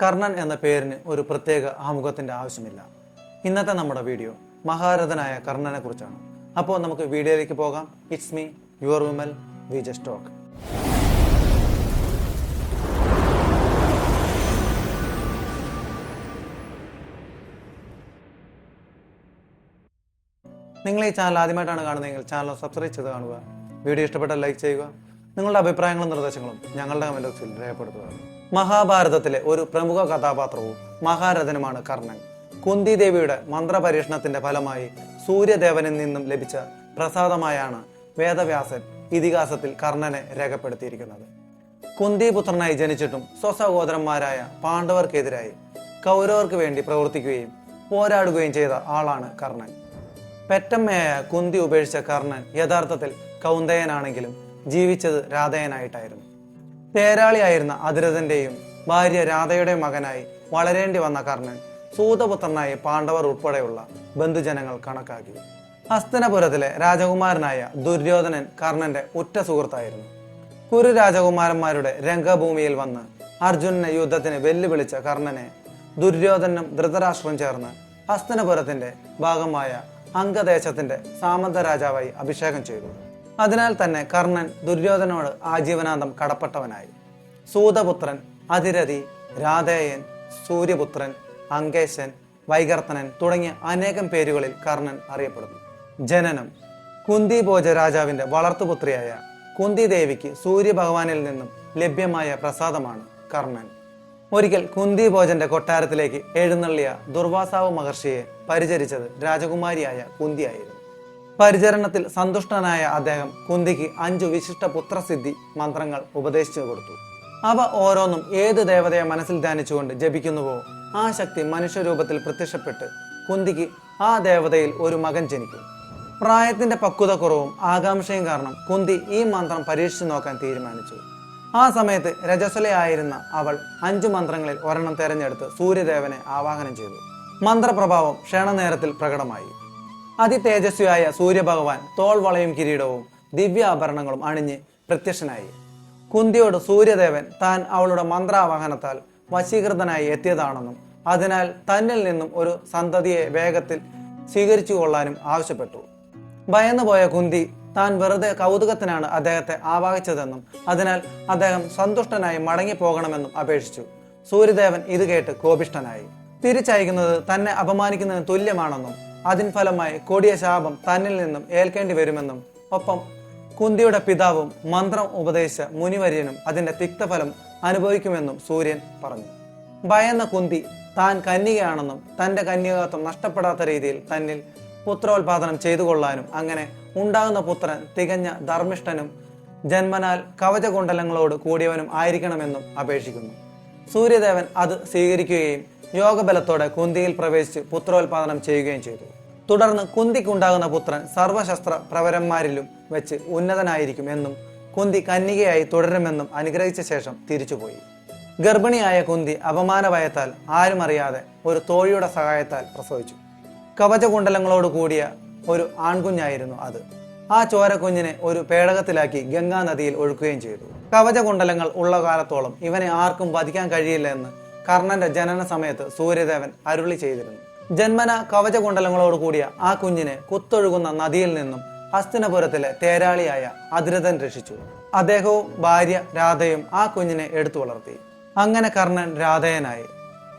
കർണൻ എന്ന പേരിന് ഒരു പ്രത്യേക ആമുഖത്തിന്റെ ആവശ്യമില്ല. ഇന്നത്തെ നമ്മുടെ വീഡിയോ മഹാരഥനായ കർണനെ കുറിച്ചാണ്. അപ്പോൾ നമുക്ക് വീഡിയോയിലേക്ക് പോകാം. It's me your Vimal V just talk നിങ്ങൾ ഈ ചാനൽ ആദ്യമായിട്ടാണ് കാണുന്നതെങ്കിൽ ചാനൽ സബ്സ്ക്രൈബ് ചെയ്ത് കാണുക. വീഡിയോ ഇഷ്ടപ്പെട്ടാൽ ലൈക്ക് ചെയ്യുക. നിങ്ങളുടെ അഭിപ്രായങ്ങളും നിർദ്ദേശങ്ങളും ഞങ്ങളുടെ കമന്റ് ബോക്സിൽ രേഖപ്പെടുത്തുക. മഹാഭാരതത്തിലെ ഒരു പ്രമുഖ കഥാപാത്രവും മഹാരഥനുമാണ് കർണൻ. കുന്തി ദേവിയുടെ മന്ത്രപരീക്ഷണത്തിന്റെ ഫലമായി സൂര്യദേവനിൽ നിന്നും ലഭിച്ച പ്രസാദമായാണ് വേദവ്യാസൻ ഇതിഹാസത്തിൽ കർണനെ രേഖപ്പെടുത്തിയിരിക്കുന്നത്. കുന്തിപുത്രനായി ജനിച്ചിട്ടും സ്വസഹോദരന്മാരായ പാണ്ഡവർക്കെതിരായി കൗരവർക്ക് വേണ്ടി പ്രവർത്തിക്കുകയും പോരാടുകയും ചെയ്ത ആളാണ് കർണൻ. പെറ്റമ്മയായ കുന്തി ഉപേക്ഷിച്ച കർണൻ യഥാർത്ഥത്തിൽ കൗന്ദയനാണെങ്കിലും ജീവിച്ചത് രാധയനായിട്ടായിരുന്നു. തേരാളിയായിരുന്ന അതിരഥന്റെയും ഭാര്യ രാധയുടെ മകനായി വളരേണ്ടി വന്ന കർണൻ സൂതപുത്രനായി പാണ്ഡവർ ഉൾപ്പെടെയുള്ള ബന്ധുജനങ്ങൾ കണക്കാക്കി. ഹസ്തനപുരത്തിലെ രാജകുമാരനായ ദുര്യോധനൻ കർണന്റെ ഉറ്റ സുഹൃത്തായിരുന്നു. കുരു രാജകുമാരന്മാരുടെ രംഗഭൂമിയിൽ വന്ന് അർജുനനെ യുദ്ധത്തിന് വെല്ലുവിളിച്ച കർണനെ ദുര്യോധനും ധൃതരാഷ്ട്രം ചേർന്ന് ഹസ്തനപുരത്തിന്റെ ഭാഗമായ അംഗദേശത്തിന്റെ സാമന്ത രാജാവായി അഭിഷേകം ചെയ്തു. അതിനാൽ തന്നെ കർണൻ ദുര്യോധനോട് ആജീവനാന്തം കടപ്പെട്ടവനായി. സൂതപുത്രൻ അതിരഥി രാധേയൻ സൂര്യപുത്രൻ അങ്കേശൻ വൈകർത്തനൻ തുടങ്ങിയ അനേകം പേരുകളിൽ കർണൻ അറിയപ്പെടുന്നു. ജനനം കുന്തി ഭോജ രാജാവിന്റെ വളർത്തുപുത്രിയായ കുന്തി ദേവിക്ക് സൂര്യഭഗവാനിൽ നിന്നും ലഭ്യമായ പ്രസാദമാണ് കർണൻ. ഒരിക്കൽ കുന്തി ഭോജന്റെ കൊട്ടാരത്തിലേക്ക് എഴുന്നള്ളിയ ദുർവാസാവ് മഹർഷിയെ പരിചരിച്ചത് രാജകുമാരിയായ കുന്തിയായിരുന്നു. പരിചരണത്തിൽ സന്തുഷ്ടനായ അദ്ദേഹം കുന്തിക്ക് അഞ്ചു വിശിഷ്ട പുത്രസിദ്ധി മന്ത്രങ്ങൾ ഉപദേശിച്ചു കൊടുത്തു. അവ ഓരോന്നും ഏത് ദേവതയെ മനസ്സിൽ ധ്യാനിച്ചുകൊണ്ട് ജപിക്കുന്നുവോ ആ ശക്തി മനുഷ്യരൂപത്തിൽ പ്രത്യക്ഷപ്പെട്ട് കുന്തിക്ക് ആ ദേവതയിൽ ഒരു മകൻ ജനിക്കും. പ്രായത്തിന്റെ പക്വത കുറവും ആകാംക്ഷയും കാരണം കുന്തി ഈ മന്ത്രം പരീക്ഷിച്ചു നോക്കാൻ തീരുമാനിച്ചു. ആ സമയത്ത് രജസ്വലയായിരുന്ന അവൾ അഞ്ചു മന്ത്രങ്ങളിൽ ഒരെണ്ണം തെരഞ്ഞെടുത്ത് സൂര്യദേവനെ ആവാഹനം ചെയ്തു. മന്ത്രപ്രഭാവം ക്ഷണനേരത്തിൽ പ്രകടമായി. അതിതേജസ്വിയായ സൂര്യഭഗവാൻ തോൾവളയും കിരീടവും ദിവ്യാഭരണങ്ങളും അണിഞ്ഞ് പ്രത്യക്ഷനായി. കുന്തിയോട് സൂര്യദേവൻ താൻ അവളുടെ മന്ത്രാവാഹനത്താൽ വശീകൃതനായി എത്തിയതാണെന്നും അതിനാൽ തന്നിൽ നിന്നും ഒരു സന്തതിയെ വേഗത്തിൽ സ്വീകരിച്ചു കൊള്ളാനും ആവശ്യപ്പെട്ടു. ഭയന്നുപോയ കുന്തി താൻ വെറുതെ കൗതുകത്തിനാണ് അദ്ദേഹത്തെ ആവാഹിച്ചതെന്നും അതിനാൽ അദ്ദേഹം സന്തുഷ്ടനായി മടങ്ങിപ്പോകണമെന്നും അപേക്ഷിച്ചു. സൂര്യദേവൻ ഇത് കേട്ട് കോപിഷ്ടനായി തിരിച്ചയക്കുന്നത് തന്നെ അപമാനിക്കുന്നതിന് തുല്യമാണെന്നും അതിൻ ഫലമായി കൊടിയ ശാപം തന്നിൽ നിന്നും ഏൽക്കേണ്ടി വരുമെന്നും ഒപ്പം കുന്തിയുടെ പിതാവും മന്ത്രം ഉപദേശിച്ച മുനിവര്യനും അതിന്റെ തിക്തഫലം അനുഭവിക്കുമെന്നും സൂര്യൻ പറഞ്ഞു. ഭയന്ന കുന്തി താൻ കന്യകയാണെന്നും തന്റെ കന്യകത്വം നഷ്ടപ്പെടാത്ത രീതിയിൽ തന്നിൽ പുത്രോത്പാദനം ചെയ്തു കൊള്ളാനും അങ്ങനെ ഉണ്ടാകുന്ന പുത്രൻ തികഞ്ഞ ധർമ്മിഷ്ഠനും ജന്മനാൽ കവചകുണ്ടലങ്ങളോട് കൂടിയവനും ആയിരിക്കണമെന്നും അപേക്ഷിക്കുന്നു. സൂര്യദേവൻ അത് സ്വീകരിക്കുകയും യോഗബലത്തോടെ കുന്തിയിൽ പ്രവേശിച്ച് പുത്രോത്പാദനം ചെയ്യുകയും ചെയ്തു. തുടർന്ന് കുന്തിക്കുണ്ടാകുന്ന പുത്രൻ സർവശസ്ത്ര പ്രവരന്മാരിലും വെച്ച് ഉന്നതനായിരിക്കും എന്നും കുന്തി കന്യകയായി തുടരുമെന്നും അനുഗ്രഹിച്ച ശേഷം തിരിച്ചുപോയി. ഗർഭിണിയായ കുന്തി അപമാനഭയത്താൽ ആരും അറിയാതെ ഒരു തോഴിയുടെ സഹായത്താൽ പ്രസവിച്ചു. കവചകുണ്ടലങ്ങളോട് കൂടിയ ഒരു ആൺകുഞ്ഞായിരുന്നു അത്. ആ ചോരക്കുഞ്ഞിനെ ഒരു പേടകത്തിലാക്കി ഗംഗാ നദിയിൽ ഒഴുക്കുകയും ചെയ്തു. കവചകുണ്ടലങ്ങൾ ഉള്ള കാലത്തോളം ഇവനെ ആർക്കും വധിക്കാൻ കഴിയില്ല എന്ന് കർണന്റെ ജനന സമയത്ത് സൂര്യദേവൻ അരുളി ചെയ്തിരുന്നു. ജന്മന കവചകുണ്ടലങ്ങളോട് കൂടിയ ആ കുഞ്ഞിനെ കുത്തൊഴുകുന്ന നദിയിൽ നിന്നും ഹസ്തിനപുരത്തിലെ തേരാളിയായ അതിരഥൻ രക്ഷിച്ചു. അദ്ദേഹവും ഭാര്യ രാധയും ആ കുഞ്ഞിനെ എടുത്തു വളർത്തി. അങ്ങനെ കർണൻ രാധയനായി.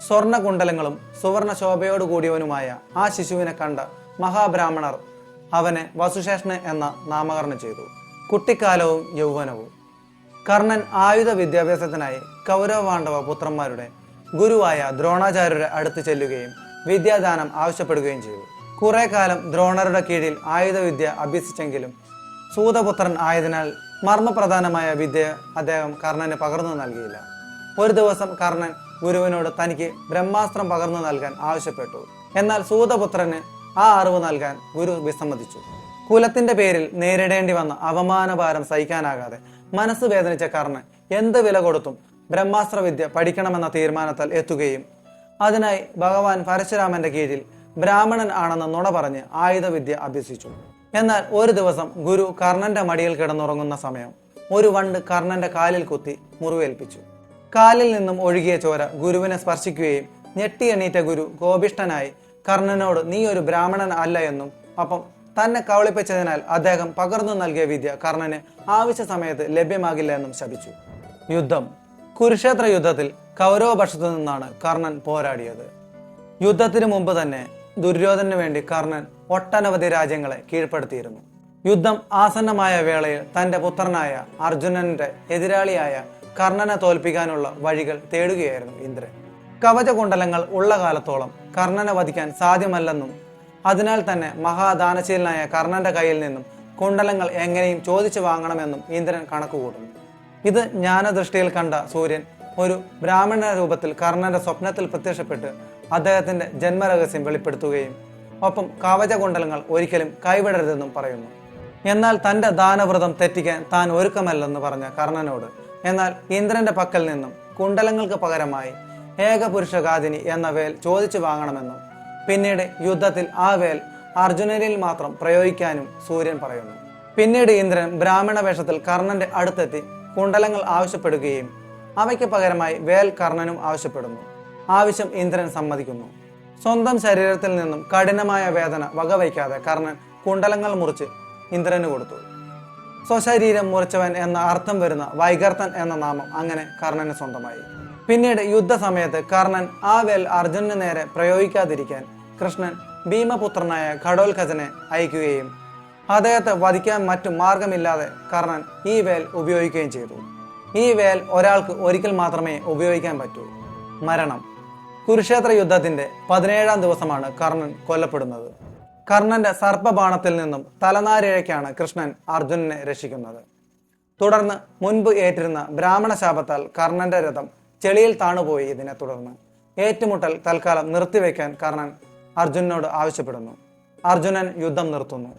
സ്വർണകുണ്ടലങ്ങളും സുവർണ ശോഭയോടുകൂടിയവനുമായ ആ ശിശുവിനെ കണ്ട മഹാബ്രാഹ്മണർ അവനെ വസുശേഷന് എന്ന നാമകരണം ചെയ്തു. കുട്ടിക്കാലവും യൗവനവും. കർണൻ ആയുധ വിദ്യാഭ്യാസത്തിനായി കൗരവപാണ്ഡവ പുത്രന്മാരുടെ ഗുരുവായ ദ്രോണാചാര്യരുടെ അടുത്ത് ചെല്ലുകയും വിദ്യാദാനം ആവശ്യപ്പെടുകയും ചെയ്തു. കുറെ കാലം ദ്രോണരുടെ കീഴിൽ ആയുധവിദ്യ അഭ്യസിച്ചെങ്കിലും സൂതപുത്രൻ ആയതിനാൽ മർമ്മപ്രധാനമായ വിദ്യ അദ്ദേഹം കർണന് പകർന്നു നൽകിയില്ല. ഒരു ദിവസം കർണൻ ഗുരുവിനോട് തനിക്ക് ബ്രഹ്മാസ്ത്രം പകർന്നു നൽകാൻ ആവശ്യപ്പെട്ടു. എന്നാൽ സൂതപുത്രന് ആ അറിവ് നൽകാൻ ഗുരു വിസമ്മതിച്ചു. കുലത്തിന്റെ പേരിൽ നേരിടേണ്ടി വന്ന അപമാനഭാരം സഹിക്കാനാകാതെ മനസ്സ് വേദനിച്ച കർണൻ എന്ത് വില കൊടുത്തും ബ്രഹ്മാസ്ത്രവിദ്യ പഠിക്കണമെന്ന തീരുമാനത്താൽ എത്തുകയും അതിനായി ഭഗവാൻ പരശുരാമന്റെ കീഴിൽ ബ്രാഹ്മണൻ ആണെന്ന് നുണ പറഞ്ഞ് ആയുധവിദ്യ അഭ്യസിച്ചു. എന്നാൽ ഒരു ദിവസം ഗുരു കർണന്റെ മടിയിൽ കിടന്നുറങ്ങുന്ന സമയം ഒരു വണ്ട് കർണന്റെ കാലിൽ കുത്തി മുറിവേൽപ്പിച്ചു. കാലിൽ നിന്നും ഒഴുകിയ ചോര ഗുരുവിനെ സ്പർശിക്കുകയും ഞെട്ടി എണീറ്റ ഗുരു കോപിഷ്ഠനായി കർണനോട് നീ ഒരു ബ്രാഹ്മണൻ അല്ല എന്നും. അപ്പം തന്നെ കവളിപ്പിച്ചതിനാൽ അദ്ദേഹം പകർന്നു നൽകിയ വിദ്യ കർണന് ആവശ്യ സമയത്ത് ലഭ്യമാകില്ല എന്നും ശപിച്ചു. യുദ്ധം. കുരുക്ഷേത്ര യുദ്ധത്തിൽ കൗരവപക്ഷത്തു നിന്നാണ് കർണൻ പോരാടിയത്. യുദ്ധത്തിന് മുമ്പ് തന്നെ ദുര്യോധനു വേണ്ടി കർണൻ ഒട്ടനവധി രാജ്യങ്ങളെ കീഴ്പ്പെടുത്തിയിരുന്നു. യുദ്ധം ആസന്നമായ വേളയിൽ തന്റെ പുത്രനായ അർജുനന്റെ എതിരാളിയായ കർണനെ തോൽപ്പിക്കാനുള്ള വഴികൾ തേടുകയായിരുന്നു ഇന്ദ്രൻ. കവചകുണ്ടലങ്ങൾ ഉള്ള കാലത്തോളം കർണനെ വധിക്കാൻ സാധ്യമല്ലെന്നും അതിനാൽ തന്നെ മഹാദാനശീലനായ കർണന്റെ കയ്യിൽ നിന്നും കുണ്ടലങ്ങൾ എങ്ങനെയും ചോദിച്ചു വാങ്ങണമെന്നും ഇന്ദ്രൻ കണക്കുകൂട്ടുന്നു. ഇത് ജ്ഞാനദൃഷ്ടിയിൽ കണ്ട സൂര്യൻ ഒരു ബ്രാഹ്മണ രൂപത്തിൽ കർണന്റെ സ്വപ്നത്തിൽ പ്രത്യക്ഷപ്പെട്ട് അദ്ദേഹത്തിന്റെ ജന്മരഹസ്യം വെളിപ്പെടുത്തുകയും ഒപ്പം കവചകുണ്ടലങ്ങൾ ഒരിക്കലും കൈവിടരുതെന്നും പറയുന്നു. എന്നാൽ തന്റെ ദാനവ്രതം തെറ്റിക്കാൻ താൻ ഒരുക്കമല്ലെന്ന് പറഞ്ഞ കർണനോട് എന്നാൽ ഇന്ദ്രന്റെ പക്കൽ നിന്നും കുണ്ടലങ്ങൾക്ക് പകരമായി ഏകപുരുഷഘാതിനി എന്ന വേൽ ചോദിച്ചു വാങ്ങണമെന്നും പിന്നീട് യുദ്ധത്തിൽ ആ വേൽ അർജുനനിൽ മാത്രം പ്രയോഗിക്കാനും സൂര്യൻ പറയുന്നു. പിന്നീട് ഇന്ദ്രൻ ബ്രാഹ്മണ വേഷത്തിൽ കർണന്റെ അടുത്തെത്തി കുണ്ടലങ്ങൾ ആവശ്യപ്പെടുകയും അവയ്ക്ക് പകരമായി വേൽ കർണനും ആവശ്യപ്പെടുന്നു. ആവശ്യം ഇന്ദ്രൻ സമ്മതിക്കുന്നു. സ്വന്തം ശരീരത്തിൽ നിന്നും കഠിനമായ വേദന വകവയ്ക്കാതെ കർണൻ കുണ്ടലങ്ങൾ മുറിച്ച് ഇന്ദ്രന് കൊടുത്തു. സ്വശരീരം മുറിച്ചവൻ എന്ന അർത്ഥം വരുന്ന വൈകർത്തൻ എന്ന നാമം അങ്ങനെ കർണന് സ്വന്തമായി. പിന്നീട് യുദ്ധസമയത്ത് കർണൻ ആ വേൽ അർജുനന് നേരെ പ്രയോഗിക്കാതിരിക്കാൻ കൃഷ്ണൻ ഭീമപുത്രനായ ഘടോൽഖജനെ അയക്കുകയും അദ്ദേഹത്തെ വധിക്കാൻ മറ്റു മാർഗമില്ലാതെ കർണൻ ഈ വേൽ ഉപയോഗിക്കുകയും ചെയ്തു. ഈ വേൽ ഒരാൾക്ക് ഒരിക്കൽ മാത്രമേ ഉപയോഗിക്കാൻ പറ്റൂ. മരണം. കുരുക്ഷേത്ര യുദ്ധത്തിന്റെ പതിനേഴാം ദിവസമാണ് കർണൻ കൊല്ലപ്പെടുന്നത്. കർണന്റെ സർപ്പബാണത്തിൽ നിന്നും തലനാരിഴയ്ക്കാണ് കൃഷ്ണൻ അർജുനനെ രക്ഷിക്കുന്നത്. തുടർന്ന് മുൻപ് ഏറ്റിരുന്ന ബ്രാഹ്മണ ശാപത്താൽ കർണന്റെ രഥം ചെളിയിൽ താണുപോയി ഇതിനെ തുടർന്ന്. ഏറ്റുമുട്ടൽ തൽക്കാലം നിർത്തിവെക്കാൻ കർണൻ അർജുനനോട് ആവശ്യപ്പെടുന്നു. അർജുനൻ യുദ്ധം നിർത്തുന്നു.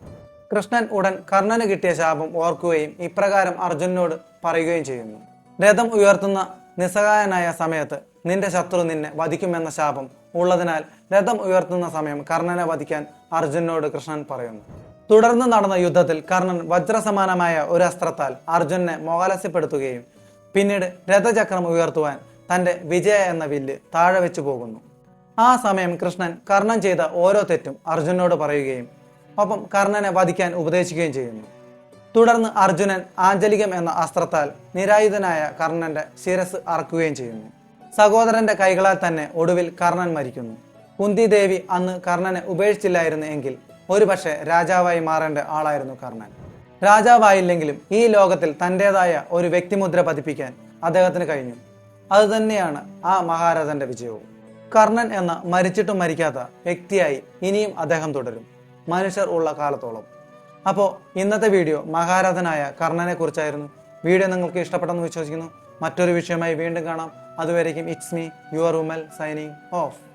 കൃഷ്ണൻ ഉടൻ കർണന് കിട്ടിയ ശാപം ഓർക്കുകയും ഇപ്രകാരം അർജുനനോട് പറയുകയും ചെയ്യുന്നു. രഥം ഉയർത്തുന്ന നിസ്സഹായനായ സമയത്ത് നിന്റെ ശത്രു നിന്നെ വധിക്കുമെന്ന ശാപം ഉള്ളതിനാൽ രഥം ഉയർത്തുന്ന സമയം കർണനെ വധിക്കാൻ അർജുനോട് കൃഷ്ണൻ പറയുന്നു. തുടർന്ന് നടന്ന യുദ്ധത്തിൽ കർണൻ വജ്രസമാനമായ ഒരു അസ്ത്രത്താൽ അർജുനെ മോഹലസ്യപ്പെടുത്തുകയും പിന്നീട് രഥചക്രം ഉയർത്തുവാൻ തന്റെ വിജയ എന്ന വില്ല് താഴെ വെച്ചു പോകുന്നു. ആ സമയം കൃഷ്ണൻ കർണൻ ചെയ്ത ഓരോ തെറ്റും അർജുനോട് പറയുകയും ഒപ്പം കർണനെ വധിക്കാൻ ഉപദേശിക്കുകയും ചെയ്യുന്നു. തുടർന്ന് അർജുനൻ ആഞ്ചലികം എന്ന അസ്ത്രത്താൽ നിരായുധനായ കർണന്റെ ശിരസ് അറക്കുകയും ചെയ്യുന്നു. സഹോദരന്റെ കൈകളാൽ തന്നെ ഒടുവിൽ കർണൻ മരിക്കുന്നു. കുന്തി ദേവി അന്ന് കർണനെ ഉപേക്ഷിച്ചില്ലായിരുന്നു എങ്കിൽ ഒരുപക്ഷെ രാജാവായി മാറേണ്ട ആളായിരുന്നു കർണൻ. രാജാവായില്ലെങ്കിലും ഈ ലോകത്തിൽ തന്റെതായ ഒരു വ്യക്തിമുദ്ര പതിപ്പിക്കാൻ അദ്ദേഹത്തിന് കഴിഞ്ഞു. അതുതന്നെയാണ് ആ മഹാരാജന്റെ വിജയവും. കർണൻ എന്ന മരിച്ചിട്ടും മരിക്കാത്ത വ്യക്തിയായി ഇനിയും അദ്ദേഹം തുടരും. മനുഷ്യർ ഉള്ള കാലത്തോളം. അപ്പോൾ ഇന്നത്തെ വീഡിയോ മഹാരാജനായ കർണനെ കുറിച്ചായിരുന്നു. വീഡിയോ നിങ്ങൾക്ക് ഇഷ്ടപ്പെട്ടെന്ന് വിശ്വസിക്കുന്നു. മറ്റൊരു വിഷയമായി വീണ്ടും കാണാം. അതുവരേക്കും it's me your Umal signing off